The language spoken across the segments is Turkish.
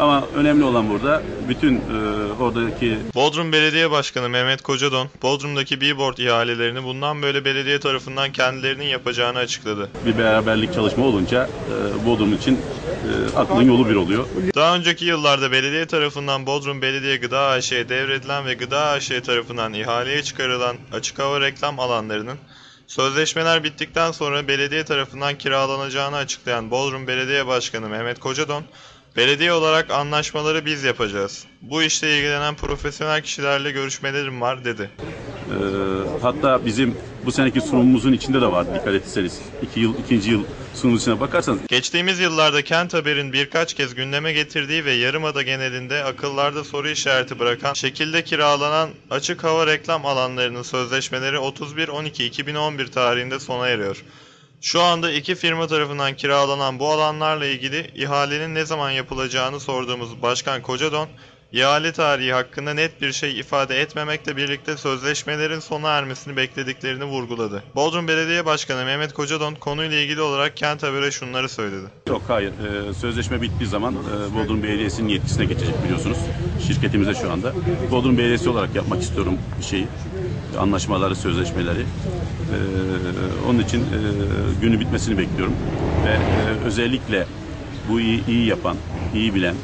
Ama önemli olan burada bütün e, oradaki Bodrum Belediye Başkanı Mehmet Kocadon, Bodrum'daki billboard ihalelerini bundan böyle belediye tarafından kendilerinin yapacağını açıkladı. bir beraberlik çalışma olunca e, Bodrum için e, aklın yolu bir oluyor. Daha önceki yıllarda belediye tarafından Bodrum Belediye Gıda AŞ'ye devredilen ve Gıda AŞ tarafından ihaleye çıkarılan açık hava reklam alanlarının sözleşmeler bittikten sonra belediye tarafından kiralanacağını açıklayan Bodrum Belediye Başkanı Mehmet Kocadon, belediye olarak anlaşmaları biz yapacağız. Bu işle ilgilenen profesyonel kişilerle görüşmelerim var dedi. E, hatta bizim bu seneki sunumumuzun içinde de vardı dikkat etseniz. İki yıl, ikinci yıl sunumumuzun içine bakarsanız Geçtiğimiz yıllarda Kent Haber'in birkaç kez gündeme getirdiği ve Yarımada genelinde akıllarda soru işareti bırakan şekilde kiralanan açık hava reklam alanlarının sözleşmeleri 31-12-2011 tarihinde sona eriyor. Şu anda iki firma tarafından kiralanan bu alanlarla ilgili ihalenin ne zaman yapılacağını sorduğumuz Başkan Kocadon, ihale tarihi hakkında net bir şey ifade etmemekle birlikte sözleşmelerin sona ermesini beklediklerini vurguladı. Bodrum Belediye Başkanı Mehmet Kocadon konuyla ilgili olarak Kent Haber'e şunları söyledi. Yok hayır. Ee, sözleşme bittiği zaman e, Bodrum Belediyesi'nin yetkisine geçecek biliyorsunuz. Şirketimize şu anda. Bodrum Belediyesi olarak yapmak istiyorum şeyi. Anlaşmaları, sözleşmeleri. Ee, onun için e, günü bitmesini bekliyorum. Ve e, özellikle bu iyi, iyi yapan, iyi bilen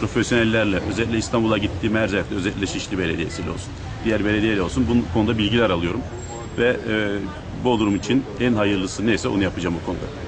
profesyonellerle, özellikle İstanbul'a gittiğim her yerde, özellikle Şişli Belediyesi'yle olsun, diğer belediyeyle olsun bu konuda bilgiler alıyorum. Ve e, Bodrum için en hayırlısı neyse onu yapacağım bu konuda.